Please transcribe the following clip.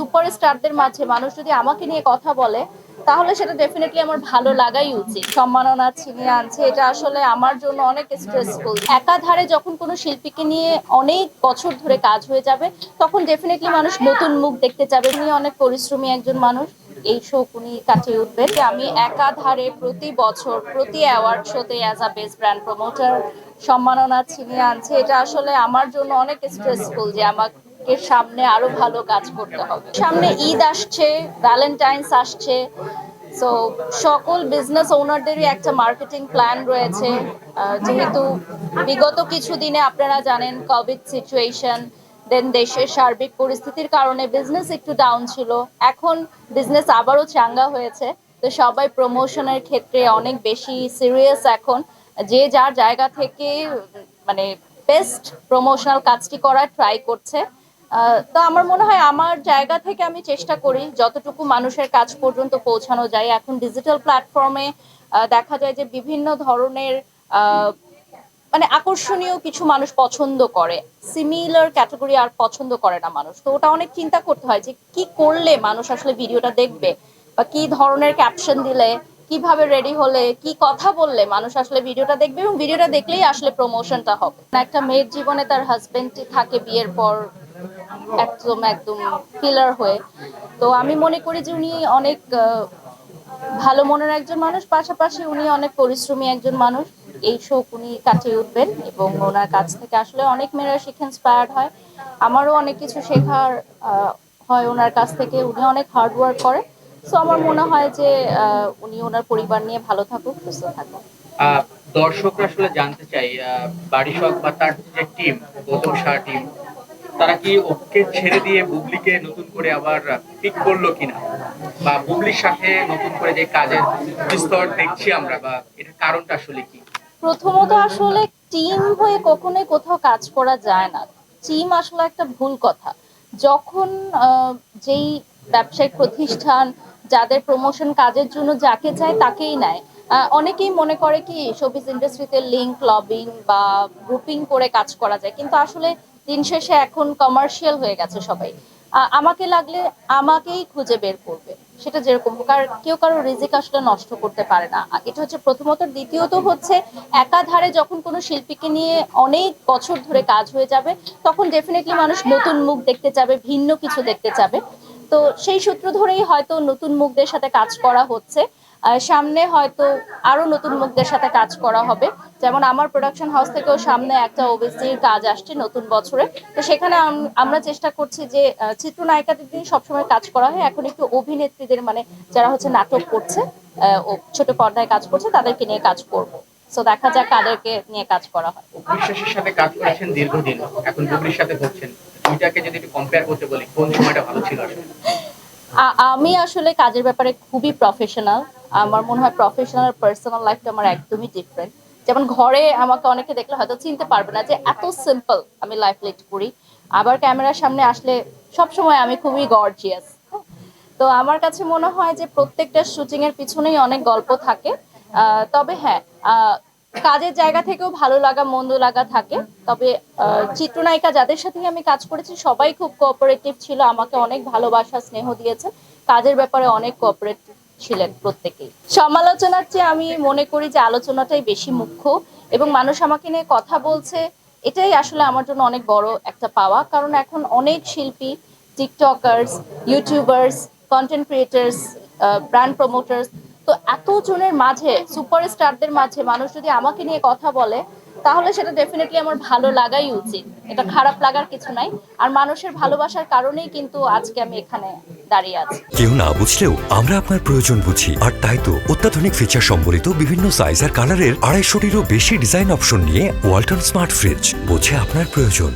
সুপারস্টারদের মাঝে মানুষ যদি আমাকে নিয়ে কথা বলে, তাহলে সেটা ডেফিনেটলি আমার ভালো লাগাই উচিত। সম্মাননা ছিনিয়ে আনছে, এটা আসলে আমার জন্য অনেক স্ট্রেসফুল একাধারে যখন কোনো শিল্পীকে নিয়ে অনেক বছর ধরে কাজ হয়ে যাবে, তখন ডেফিনেটলি মানুষ নতুন মুখ দেখতে যাবে। উনি অনেক পরিশ্রমী একজন মানুষ। এই শোক উনি কাটিয়ে যে আমি একাধারে প্রতি বছর, প্রতি অ্যাওয়ার্ড শোতে as a best brand promoter সম্মাননা ছিনিয়ে আনছে। এটা আসলে আমার জন্য অনেক স্ট্রেসফুল যে আমাকে সামনে আরও ভালো কাজ করতে হবে। সামনে ঈদ আসছে ভ্যালেন্টাইন্স আসছে সো সকল বিজনেস ওনারদেরই একটা মার্কেটিং প্ল্যান রয়েছে। যেহেতু বিগত কিছু দিনে আপনারা জানেন কোভিড সিচুয়েশন দেন দেশের সার্বিক পরিস্থিতির কারণে বিজনেস একটু ডাউন ছিল। এখন বিজনেস আবারও চাঙ্গা হয়েছে, তো সবাই প্রমোশনের ক্ষেত্রে অনেক বেশি সিরিয়াস এখন। যে যার জায়গা থেকে মানে বেস্ট প্রমোশনাল কাজটি করার ট্রাই করছে। তো আমার মনে হয় আমার জায়গা থেকে আমি চেষ্টা করি যতটুকু মানুষের কাজ পর্যন্ত পৌঁছানো যায়। এখন ডিজিটাল প্ল্যাটফর্মে দেখা যায় যে বিভিন্ন ধরনের মানে আকর্ষণীয় কিছু মানুষ পছন্দ করে। সিমিলার ক্যাটাগরি আর পছন্দ করে না মানুষ। তো ওটা অনেক চিন্তা করতে হয় যে কি করলে মানুষ আসলে ভিডিওটা দেখবে বা কি ধরনের ক্যাপশন দিলে, কীভাবে রেডি হলে, কি কথা বললে মানুষ আসলে ভিডিওটা দেখবে এবং ভিডিওটা দেখলেই আসলে প্রমোশনটা হবে। একটা মেয়ের জীবনে তার হাজবেন্ড থাকে বিয়ের পর একদম একদম পিলার হয়ে। তো আমি মনে করি যে উনি অনেক ভালো মনের একজন মানুষ, পাশাপাশি উনি অনেক পরিশ্রমী একজন মানুষ। এই শোক উনি কাটিয়ে উঠবেন এবং ওনার কাছ থেকে আসলে অনেক মেয়েরা শিখে ইন্সপায়ার্ড হয়। আমারও অনেক কিছু শেখার হয় ওনার কাছ থেকে। উনি অনেক হার্ড ওয়ার্ক করে। সো আমার মনে হয় যে উনি ওনার পরিবার নিয়ে ভালো থাকুক, সুস্থ থাকুক। দর্শকরা আসলে জানতে চাই বাড়ি শখ বা তার যে টিম গৌতম শাহ টিম তারা কি ওকে ছেড়ে দিয়ে বুবলিকে নতুন করে আবার পিক করল কিনা? বা বুবলির সাথে নতুন করে যে কাজের বিস্তর দেখছি আমরা, বা এটার কারণটা আসলে কি? প্রথমত আসলে টিম হয়ে কখনোই কোথাও কাজ করা যায় না। টিম আসলে একটা ভুল কথা। যখন যেই ব্যবসায়িক প্রতিষ্ঠান যাদের প্রমোশন কাজের জন্য যাকে চায় তাকেই নেয়। অনেকেই মনে করে কি শোবিজ ইন্ডাস্ট্রিতে লিঙ্ক লবিং বা গ্রুপিং করে কাজ করা যায়। কিন্তু আসলে দিন শেষে এখন কমার্শিয়াল হয়ে গেছে সবাই। আমাকে লাগলে আমাকেই খুঁজে বের করবে, সেটা যেরকম হোক। আর কেউ কারও রিজিক আসলে নষ্ট করতে পারে না। এটা হচ্ছে প্রথমত। দ্বিতীয়ত হচ্ছে, একাধারে যখন কোনো শিল্পীকে নিয়ে অনেক বছর ধরে কাজ হয়ে যাবে, তখন ডেফিনেটলি মানুষ নতুন মুখ দেখতে চাবে, ভিন্ন কিছু দেখতে চাবে। তো সেই সূত্র ধরেই হয়তো নতুন মুখদের সাথে কাজ করা হচ্ছে। সামনে হয়তো আরও নতুন মুখদের সাথে কাজ করা হবে। যেমন আমার প্রোডাকশন হাউস থেকেও সামনে একটা ওবিসির কাজ আসছে নতুন বছরে। তো সেখানে আমরা চেষ্টা করছি যে চিত্রনায়িকাদের দিয়ে সবসময় কাজ করা হয়। এখন একটু অভিনেত্রীদের মানে যারা হচ্ছে নাটক করছে ছোট পর্দায় কাজ করছে তাদেরকে নিয়ে কাজ করব। সো দেখা যাক কাদেরকে নিয়ে কাজ করা হয়। বিশ্বাসের সাথে কাজ করেছেন দীর্ঘদিন। এখন বুবলির সাথে করছেন দুইটাকে যদি একটু কম্পেয়ার করতে বলি কোন সময়টা ভালো ছিল আসলে? আমি আসলে কাজের ব্যাপারে খুবই প্রফেশনাল আমার মনে হয় প্রফেশনাল পার্সোনাল লাইফটা আমার একদমই ডিফারেন্ট যেমন ঘরে আমাকে অনেকে দেখলে হয়তো চিনতে পারবে না যে এত সিম্পল আমি লাইফ লিড করি। আবার ক্যামেরার সামনে আসলে সবসময় আমি খুবই গর্জিয়াস তো আমার কাছে মনে হয় যে প্রত্যেকটা শুটিং এর পিছনেই অনেক গল্প থাকে। তবে হ্যাঁ কাজের জায়গা থেকেও ভালো লাগা, মন্দ লাগা থাকে। তবে চিত্রনায়িকা যাদের সাথে আমি কাজ করেছি, সবাই খুব কোঅপারেটিভ ছিল, আমাকে অনেক ভালোবাসা, স্নেহ দিয়েছে। কাজের ব্যাপারে অনেক কোঅপারেটিভ ছিলেন প্রত্যেকেই। সমালোচনার চেয়ে আমি মনে করি যে আলোচনাটাই বেশি মুখ্য এবং মানুষ আমাকে নিয়ে কথা বলছে, এটাই আসলে আমার জন্য অনেক বড় একটা পাওয়া। কারণ এখন অনেক শিল্পী, TikTokers, YouTubers content creators brand promoters তো এত জনের মাঝে সুপারস্টারদের মাঝে মানুষ যদি আমাকে নিয়ে কথা বলে তাহলে সেটা ডেফিনেটলি আমার ভালো লাগাই উচিত। এটা খারাপ লাগার কিছু নাই। আর মানুষের ভালোবাসার কারণেই কিন্তু আজকে আমি এখানে দাঁড়িয়ে আছি। কেউ না বুঝলেও আমরা আপনার প্রয়োজন বুঝি। আর তাই তো অত্যাধুনিক ফিচার সম্বলিত বিভিন্ন সাইজ আর কালারের আড়াইশোটিরও বেশি ডিজাইন অপশন নিয়ে ওয়ালটন স্মার্ট ফ্রিজ বোঝে আপনার প্রয়োজন।